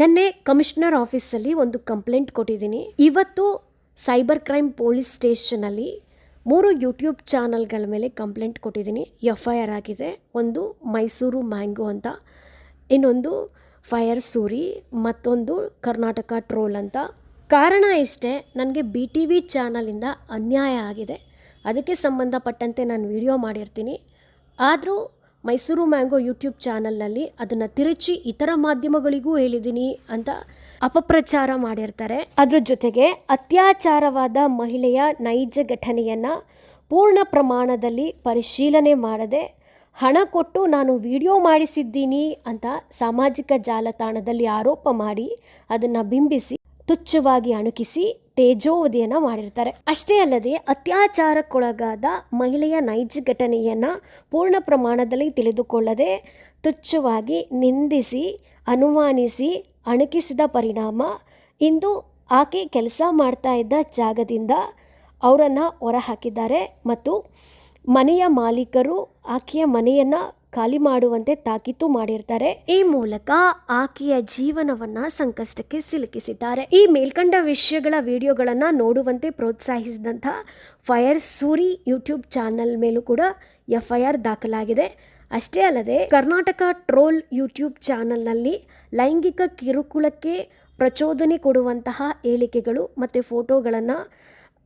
ನೆನ್ನೆ ಕಮಿಷನರ್ ಆಫೀಸಲ್ಲಿ ಒಂದು ಕಂಪ್ಲೇಂಟ್ ಕೊಟ್ಟಿದ್ದೀನಿ. ಇವತ್ತು ಸೈಬರ್ ಕ್ರೈಮ್ ಪೊಲೀಸ್ ಸ್ಟೇಷನಲ್ಲಿ ಮೂರು ಯೂಟ್ಯೂಬ್ ಚಾನಲ್ಗಳ ಮೇಲೆ ಕಂಪ್ಲೇಂಟ್ ಕೊಟ್ಟಿದ್ದೀನಿ. ಎಫ್ ಐ ಆರ್ ಆಗಿದೆ. ಒಂದು ಮೈಸೂರು ಮ್ಯಾಂಗೋ ಅಂತ, ಇನ್ನೊಂದು ಫೈರ್ ಸೂರಿ, ಮತ್ತೊಂದು ಕರ್ನಾಟಕ ಟ್ರೋಲ್ ಅಂತ. ಕಾರಣ ಇಷ್ಟೇ, ನನಗೆ ಬಿ ಟಿ ವಿ ಚಾನಲಿಂದ ಅನ್ಯಾಯ ಆಗಿದೆ. ಅದಕ್ಕೆ ಸಂಬಂಧಪಟ್ಟಂತೆ ನಾನು ವಿಡಿಯೋ ಮಾಡಿರ್ತೀನಿ. ಆದರೂ ಮೈಸೂರು ಮ್ಯಾಂಗೋ ಯೂಟ್ಯೂಬ್ ಚಾನಲ್ನಲ್ಲಿ ಅದನ್ನು ತಿರುಚಿ ಇತರ ಮಾಧ್ಯಮಗಳಿಗೂ ಹೇಳಿದ್ದೀನಿ ಅಂತ ಅಪಪ್ರಚಾರ ಮಾಡಿರ್ತಾರೆ. ಅದರ ಜೊತೆಗೆ ಅತ್ಯಾಚಾರವಾದ ಮಹಿಳೆಯ ನೈಜ ಘಟನೆಯನ್ನು ಪೂರ್ಣ ಪ್ರಮಾಣದಲ್ಲಿ ಪರಿಶೀಲನೆ ಮಾಡದೆ, ಹಣ ಕೊಟ್ಟು ನಾನು ವಿಡಿಯೋ ಮಾಡಿಸಿದ್ದೀನಿ ಅಂತ ಸಾಮಾಜಿಕ ಜಾಲತಾಣದಲ್ಲಿ ಆರೋಪ ಮಾಡಿ ಅದನ್ನು ಬಿಂಬಿಸಿ, ತುಚ್ಛವಾಗಿ ಅಣುಕಿಸಿ ತೇಜೋವಧಿಯನ್ನು ಮಾಡಿರ್ತಾರೆ. ಅಷ್ಟೇ ಅಲ್ಲದೆ ಅತ್ಯಾಚಾರಕ್ಕೊಳಗಾದ ಮಹಿಳೆಯ ನೈಜ ಘಟನೆಯನ್ನು ಪೂರ್ಣ ಪ್ರಮಾಣದಲ್ಲಿ ತಿಳಿದುಕೊಳ್ಳದೆ ತುಚ್ಛವಾಗಿ ನಿಂದಿಸಿ, ಅನುಮಾನಿಸಿ, ಅಣಕಿಸಿದ ಪರಿಣಾಮ ಇಂದು ಆಕೆ ಕೆಲಸ ಮಾಡ್ತಾ ಇದ್ದ ಜಾಗದಿಂದ ಅವರನ್ನು ಹೊರಹಾಕಿದ್ದಾರೆ ಮತ್ತು ಮನೆಯ ಮಾಲೀಕರು ಆಕೆಯ ಮನೆಯನ್ನ ಖಾಲಿ ಮಾಡುವಂತೆ ತಾಕೀತು ಮಾಡಿರ್ತಾರೆ. ಈ ಮೂಲಕ ಆಕೆಯ ಜೀವನವನ್ನ ಸಂಕಷ್ಟಕ್ಕೆ ಸಿಲುಕಿಸಿದ್ದಾರೆ. ಈ ಮೇಲ್ಕಂಡ ವಿಷಯಗಳ ವಿಡಿಯೋಗಳನ್ನ ನೋಡುವಂತೆ ಪ್ರೋತ್ಸಾಹಿಸಿದಂಥ ಫೈರ್ ಸೂರಿ ಯೂಟ್ಯೂಬ್ ಚಾನೆಲ್ ಮೇಲೂ ಕೂಡ ಎಫ್ ದಾಖಲಾಗಿದೆ. ಅಷ್ಟೇ ಅಲ್ಲದೆ ಕರ್ನಾಟಕ ಟ್ರೋಲ್ ಯೂಟ್ಯೂಬ್ ಚಾನೆಲ್ನಲ್ಲಿ ಲೈಂಗಿಕ ಕಿರುಕುಳಕ್ಕೆ ಪ್ರಚೋದನೆ ಕೊಡುವಂತಹ ಹೇಳಿಕೆಗಳು ಮತ್ತು ಫೋಟೋಗಳನ್ನು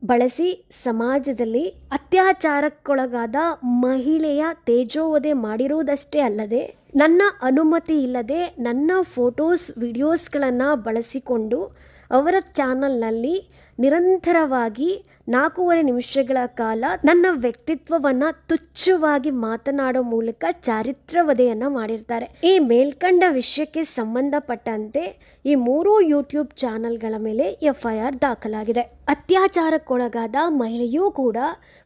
ಬಳಸಿ ಸಮಾಜದಲ್ಲಿ ಅತ್ಯಾಚಾರಕ್ಕೊಳಗಾದ ಮಹಿಳೆಯ ತೇಜೋವಧೆ ಮಾಡಿರುವುದಷ್ಟೇ ಅಲ್ಲದೆ ನನ್ನ ಅನುಮತಿ ಇಲ್ಲದೆ ನನ್ನ ಫೋಟೋಸ್ ವಿಡಿಯೋಸ್ಗಳನ್ನು ಬಳಸಿಕೊಂಡು ಅವರ ಚಾನಲ್ನಲ್ಲಿ ನಿರಂತರವಾಗಿ ನಾಲ್ಕೂವರೆ ನಿಮಿಷಗಳ ಕಾಲ ನನ್ನ ವ್ಯಕ್ತಿತ್ವವನ್ನು ತುಚ್ಛವಾಗಿ ಮಾತನಾಡೋ ಮೂಲಕ ಚಾರಿತ್ರವಧೆಯನ್ನು ಮಾಡಿರ್ತಾರೆ. ಈ ಮೇಲ್ಕಂಡ ವಿಷಯಕ್ಕೆ ಸಂಬಂಧಪಟ್ಟಂತೆ ಈ ಮೂರೂ ಯೂಟ್ಯೂಬ್ ಚಾನಲ್ಗಳ ಮೇಲೆ ಎಫ್ ಐ ಆರ್ ದಾಖಲಾಗಿದೆ. ಅತ್ಯಾಚಾರಕ್ಕೊಳಗಾದ ಮಹಿಳೆಯೂ ಕೂಡ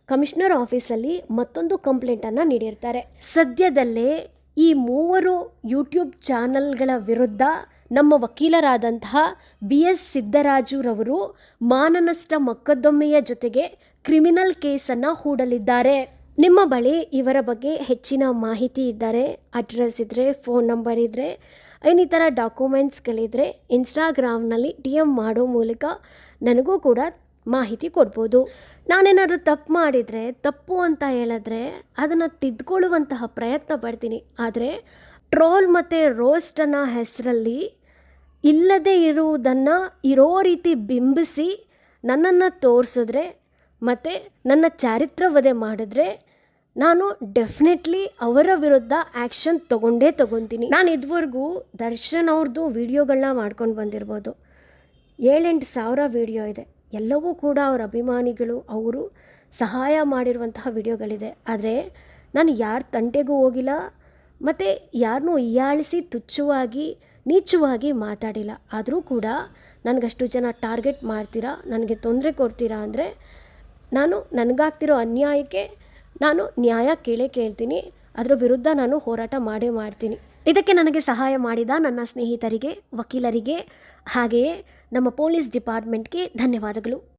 ಕಮಿಷನರ್ ಆಫೀಸಲ್ಲಿ ಮತ್ತೊಂದು ಕಂಪ್ಲೇಂಟನ್ನು ನೀಡಿರ್ತಾರೆ. ಸದ್ಯದಲ್ಲೇ ಈ ಮೂವರು ಯೂಟ್ಯೂಬ್ ಚಾನಲ್ಗಳ ವಿರುದ್ಧ ನಮ್ಮ ವಕೀಲರಾದಂತಹ ಬಿ ಎಸ್ ಸಿದ್ದರಾಜುರವರು ಮಾನನಷ್ಟ ಮೊಕದ್ದಮೆಯ ಜೊತೆಗೆ ಕ್ರಿಮಿನಲ್ ಕೇಸನ್ನು ಹೂಡಲಿದ್ದಾರೆ. ನಿಮ್ಮ ಬಳಿ ಇವರ ಬಗ್ಗೆ ಹೆಚ್ಚಿನ ಮಾಹಿತಿ ಇದ್ದರೆ ಅಡ್ರೆಸ್ ಇದ್ದರೆ ಫೋನ್ ನಂಬರ್ ಇದ್ದರೆ ಇನ್ನಿತರ ಡಾಕ್ಯುಮೆಂಟ್ಸ್ಗಳಿದ್ದರೆ ಇನ್ಸ್ಟಾಗ್ರಾಮ್ನಲ್ಲಿ ಡಿ ಎಂ ಮಾಡೋ ಮೂಲಕ ನನಗೂ ಕೂಡ ಮಾಹಿತಿ ಕೊಡ್ಬೋದು. ನಾನೇನಾದರೂ ತಪ್ಪು ಮಾಡಿದರೆ, ತಪ್ಪು ಅಂತ ಹೇಳಿದ್ರೆ ಅದನ್ನು ತಿದ್ಕೊಳ್ಳುವಂತಹ ಪ್ರಯತ್ನ ಪಡ್ತೀನಿ. ಆದರೆ ಟ್ರೋಲ್ ಮತ್ತು ರೋಸ್ಟ್ ಅನ್ನೋ ಹೆಸರಲ್ಲಿ ಇಲ್ಲದೇ ಇರುವುದನ್ನು ಇರೋ ರೀತಿ ಬಿಂಬಿಸಿ ನನ್ನನ್ನು ತೋರಿಸಿದ್ರೆ ಮತ್ತು ನನ್ನ ಚಾರಿತ್ರವಧೆ ಮಾಡಿದ್ರೆ ನಾನು ಡೆಫಿನೆಟ್ಲಿ ಅವರ ವಿರುದ್ಧ ಆ್ಯಕ್ಷನ್ ತಗೊಂಡೇ ತಗೊತೀನಿ. ನಾನು ಇದುವರೆಗೂ ದರ್ಶನ್ ಅವ್ರದ್ದು ವಿಡಿಯೋಗಳನ್ನ ಮಾಡ್ಕೊಂಡು ಬಂದಿರ್ಬೋದು. ಏಳೆಂಟು ಸಾವಿರ ವೀಡಿಯೋ ಇದೆ. ಎಲ್ಲವೂ ಕೂಡ ಅವರ ಅಭಿಮಾನಿಗಳು, ಅವರು ಸಹಾಯ ಮಾಡಿರುವಂತಹ ವಿಡಿಯೋಗಳಿದೆ. ಆದರೆ ನಾನು ಯಾರ ತಂಟೆಗೂ ಹೋಗಿಲ್ಲ, ಮತ್ತು ಯಾರನ್ನೂ ಹೀಯಾಳಿಸಿ ತುಚ್ಛವಾಗಿ, ನೀಚವಾಗಿ ಮಾತಾಡಿಲ್ಲ. ಆದರೂ ಕೂಡ ನನಗಷ್ಟು ಜನ ಟಾರ್ಗೆಟ್ ಮಾಡ್ತೀರಾ, ನನಗೆ ತೊಂದರೆ ಕೊಡ್ತೀರಾ ಅಂದರೆ ನಾನು ನನಗಾಗ್ತಿರೋ ಅನ್ಯಾಯಕ್ಕೆ ನಾನು ನ್ಯಾಯ ಕೇಳೇ ಕೇಳ್ತೀನಿ, ಅದರ ವಿರುದ್ಧ ನಾನು ಹೋರಾಟ ಮಾಡೇ ಮಾಡ್ತೀನಿ. ಇದಕ್ಕೆ ನನಗೆ ಸಹಾಯ ಮಾಡಿದ ನನ್ನ ಸ್ನೇಹಿತರಿಗೆ, ವಕೀಲರಿಗೆ, ಹಾಗೆಯೇ ನಮ್ಮ ಪೊಲೀಸ್ ಡಿಪಾರ್ಟ್ಮೆಂಟ್ಗೆ ಧನ್ಯವಾದಗಳು.